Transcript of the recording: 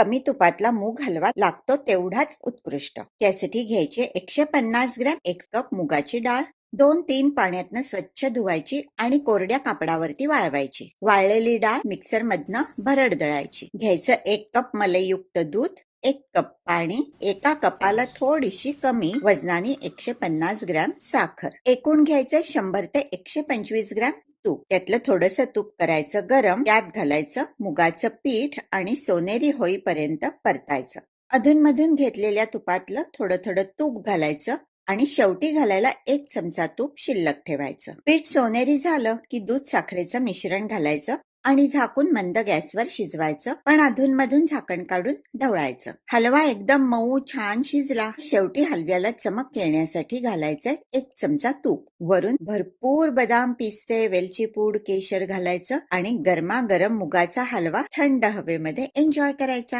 कमी तुपातला मूग हलवा लागतो तेवढाच उत्कृष्ट. त्यासाठी घ्यायचे एकशे पन्नास ग्रॅम एक कप मुगाची डाळ दोन तीन पाण्यातनं स्वच्छ धुवायची आणि कोरड्या कापडावरती वाळवायची. वाळलेली डाळ मिक्सर मधनं भरड दळायची. घ्यायचं एक कप मलईयुक्त दूध एक कप पाणी एका कपाला थोडीशी कमी वजनाने एकशे पन्नास ग्रॅम साखर. एकूण घ्यायचं शंभर ते एकशे पंचवीस ग्रॅम तूप. त्यातलं थोडस तूप करायचं गरम. त्यात घालायचं मुगाचं पीठ आणि सोनेरी होईपर्यंत परतायचं. अधूनमधून घेतलेल्या तुपातलं थोडं थोडं तूप घालायचं आणि शेवटी घालायला एक चमचा तूप शिल्लक ठेवायचं. पीठ सोनेरी झालं की दूध साखरेचं मिश्रण घालायचं. आणि झाकून मंद गॅसवर शिजवायचं. पण अधूनमधून झाकण काढून ढवळायचं. हलवा एकदम मऊ छान शिजला. शेवटी हलव्याला चमक येण्यासाठी घालायचं एक चमचा तूप. वरून भरपूर बदाम पिस्ते वेलची पूड केशर घालायचं आणि गरमागरम मुगाचा हलवा थंड हवेमध्ये एन्जॉय करायचा.